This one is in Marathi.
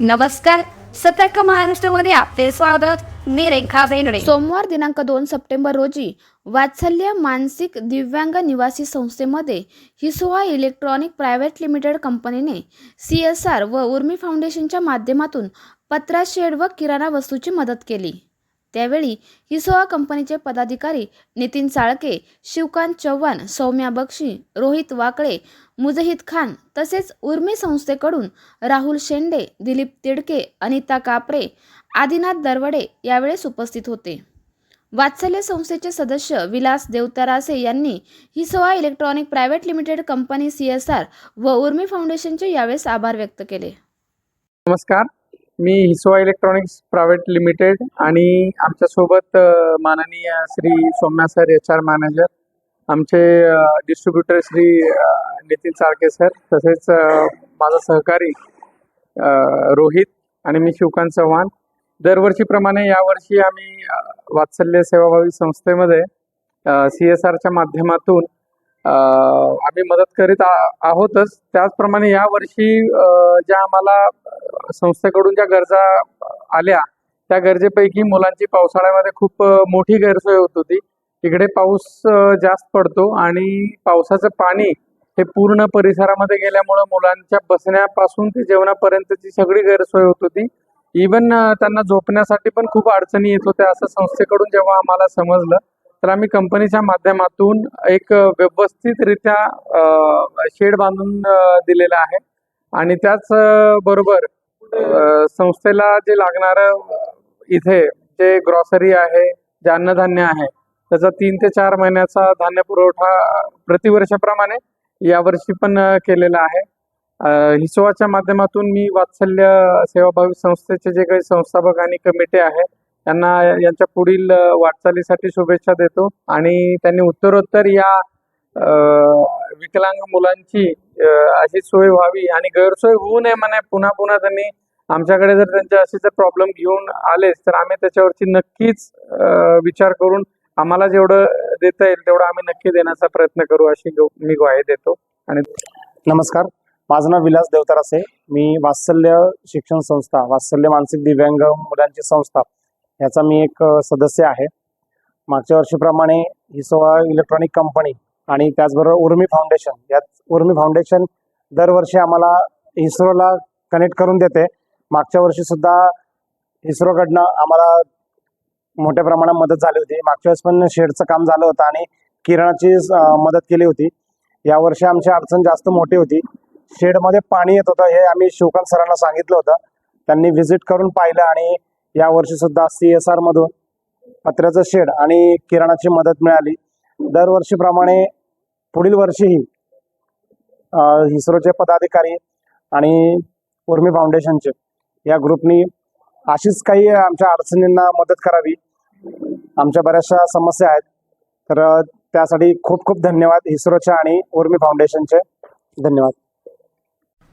नमस्कार. सतर्क महाराष्ट्रामध्ये आपले स्वागत. मी रेखा बेनडे सोमवार दिनांक दोन सप्टेंबर रोजी वात्सल्य मानसिक दिव्यांग निवासी संस्थेमध्ये हिसोआ इलेक्ट्रॉनिक प्रायव्हेट लिमिटेड कंपनीने सी एस आर व उर्मी फाउंडेशनच्या माध्यमातून पत्रा शेड व किराणा वस्तूची मदत केली. त्यावेळी हिसोआ कंपनीचे पदाधिकारी नितीन चाळके शिवकांत चव्हाण सौम्या बक्षी रोहित वाकळे मुजहिद खान तसेच उर्मी संस्थेकडून राहुल शेंडे दिलीप तिडके अनिता कापरे आदिनाथ दरवडे यावेळेस उपस्थित होते. वात्सल्य संस्थेचे सदस्य विलास देवतरासे यांनी Hisoa electronic private limited company C S R व उर्मी फाउंडेशनचे यावेळेस आभार व्यक्त केले. नमस्कार. मी हिसोआ इलेक्ट्रॉनिक्स प्रायव्हेट लिमिटेड आणि आमच्यासोबत माननीय Shri Saumya sir H R manager आमचे डिस्ट्रीब्युटर श्री नितीन चाळके सर तसेच माझा सहकारी रोहित आणि मी शिवकांत चव्हाण. दरवर्षीप्रमाणे यावर्षी आम्ही वात्सल्य सेवाभावी संस्थेमध्ये सी एस आरच्या माध्यमातून आम्ही मदत करीत आहोतच. त्याचप्रमाणे यावर्षी वर्षी ज्या आम्हाला संस्थेकडून ज्या गरजा आल्या त्या गरजेपैकी मुलांची पावसाळ्यामध्ये खूप मोठी गैरसोय होत होती. इकडे पाऊस जास्त पडतो आणि पावसाचं पाणी हे पूर्ण परिसरामध्ये गेल्यामुळं मुलांच्या बसण्यापासून ते जेवणापर्यंतची सगळी गैरसोय होत होती. इवन त्यांना झोपण्यासाठी पण खूप अडचणी येत होत्या असं संस्थेकडून जेव्हा आम्हाला समजलं तर आम्ही कंपनीच्या माध्यमातून एक व्यवस्थितरित्या शेड बांधून दिलेला आहे. आणि त्याच बरोबर संस्थेला जे लागणारं इथे जे ग्रॉसरी आहे जे अन्नधान्य आहे त्याचा तीन ते चार महिन्याचा धान्य पुरवठा प्रतिवर्षाप्रमाणे यावर्षी पण केलेला आहे. अ, माध्यमातून मी वात्सल्य सेवाभावी संस्थेचे जे काही संस्थापक आणि कमिटी आहे त्यांना यांच्या पुढील वाटचालीसाठी शुभेच्छा देतो. आणि त्यांनी उत्तरोत्तर या विकलांग मुलांची अशी सोय व्हावी आणि गैरसोय होऊ नये म्हणे. पुन्हा पुन्हा त्यांनी आमच्याकडे जर त्यांचे असे जर प्रॉब्लेम घेऊन आलेच तर आम्ही त्याच्यावरची नक्कीच विचार करून आम्हाला जेवढं देता येईल तेवढं आम्ही नक्की देण्याचा प्रयत्न करू अशी मी ग्वाही देतो. आणि नमस्कार. माझं नाव विलास देवतरासे. मी वात्सल्य शिक्षण संस्था वात्सल्य मानसिक दिव्यांग मुलांची संस्था याचा मी एक सदस्य आहे. मागच्या वर्षीप्रमाणे हिसोआ इलेक्ट्रॉनिक कंपनी आणि त्याचबरोबर उर्मी फाउंडेशन यात उर्मी फाउंडेशन दरवर्षी आम्हाला इस्रोला कनेक्ट करून देते. मागच्या वर्षीसुद्धा इस्रोकडनं आम्हाला मोठ्या प्रमाणात मदत झाली होती. मागच्या वेळेस पण शेडचं काम झालं होतं आणि किराणाची मदत केली होती. यावर्षी आमची अडचण जास्त मोठी होती. शेडमध्ये पाणी येत होतं हे आम्ही शिवकांत सरांना सांगितलं होतं. त्यांनी व्हिजिट करून पाहिलं आणि या वर्षी सुद्धा सी एस आर मधून पत्र्याचं शेड आणि किराणाची मदत मिळाली. दरवर्षीप्रमाणे पुढील वर्षीही इस्रोचे पदाधिकारी आणि उर्मी फाउंडेशनचे या ग्रुपनी अशीच काही आमच्या अडचणींना मदत करावी. आमच्या बऱ्याचशा समस्या आहेत. तर त्यासाठी खूप खूप धन्यवाद इस्रोच्या आणि उर्मी फाउंडेशनचे. धन्यवाद.